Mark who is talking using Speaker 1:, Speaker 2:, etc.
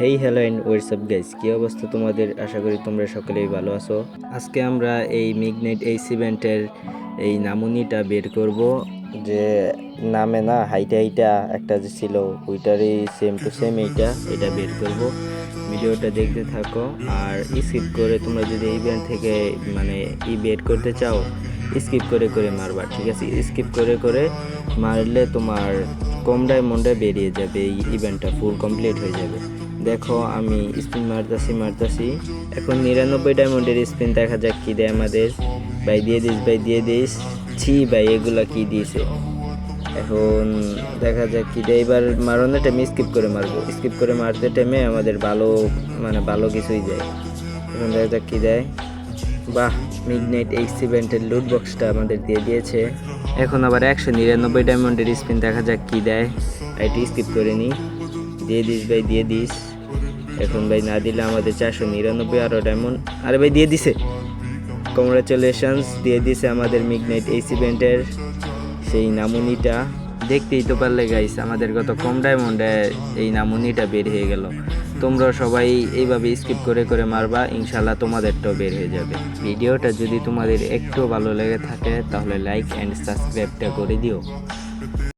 Speaker 1: Hey hello and WhatsApp guys কী অবস্থা তোমাদের? আশা করি তোমরা সকলেই ভালো আছো। আজকে আমরা এই মিগনেট এই সিভেন্টের এই নামুনিটা বের করব। যে নামে না হাইটা হাইটা একটা যে ছিল, ওইটারই সেম টু সেম এইটা, এটা বের করব। ভিডিওটা দেখতে থাকো। আর স্কিপ করে তোমরা যদি ব্যান্ড থেকে মানে ই বের করতে চাও স্কিপ করে করে মারবা, ঠিক আছে? স্কিপ করে করে মারলে তোমার কম ডায়মন্ডে বেরিয়ে যাবে, এই ইভেন্টটা ফুল কমপ্লিট হয়ে যাবে। দেখো, আমি স্পিন মারতাছি মারতাছি। এখন নিরানব্বই ডায়মন্ডের স্পিন দেখা যাক কি দেয় আমাদের। ভাই, দিয়ে দিস, ভাই, দিয়ে দিস। ছি, ভাই, এগুলা কি দিয়েছে এখন দেখা যাক কি দেয়। এবার মারানোর টাইমে স্কিপ করে মারবো। স্কিপ করে মারতে টাইমে আমাদের ভালো মানে ভালো কিছুই যায়। এখন দেখা যাক কি দেয়। বাহ মিডনাইট এইচ ইভেন্টের লুট বক্সটা আমাদের দিয়ে দিয়েছে। এখন আবার একশো নিরানব্বই ডায়মন্ডের স্পিন দেখা যাক কি দেয়। আইটি স্কিপ করে নিই দিয়ে দিস, ভাই, দিয়ে দিস। এখন ভাই না দিলে আমাদের চারশো নিরানব্বই আরও ডায়মন্ড আরে ভাই, দিয়ে দিছে। কংগ্রাচুলেশনস দিয়ে দিছে আমাদের মিডনাইট এইচ ইভেন্টের সেই নামুনিটা। দেখতেই তো পারলে গাইস আমাদের কত কম ডায়মন্ডে এই নামুনিটা বের হয়ে গেল। তোমরা সবাই এইভাবে স্কিপ করে করে মারবা ইনশাল্লাহ তোমাদেরটাও বের হয়ে যাবে। ভিডিওটা যদি তোমাদের একটু ভালো লেগে থাকে, তাহলে লাইক অ্যান্ড সাবস্ক্রাইবটা করে দিও।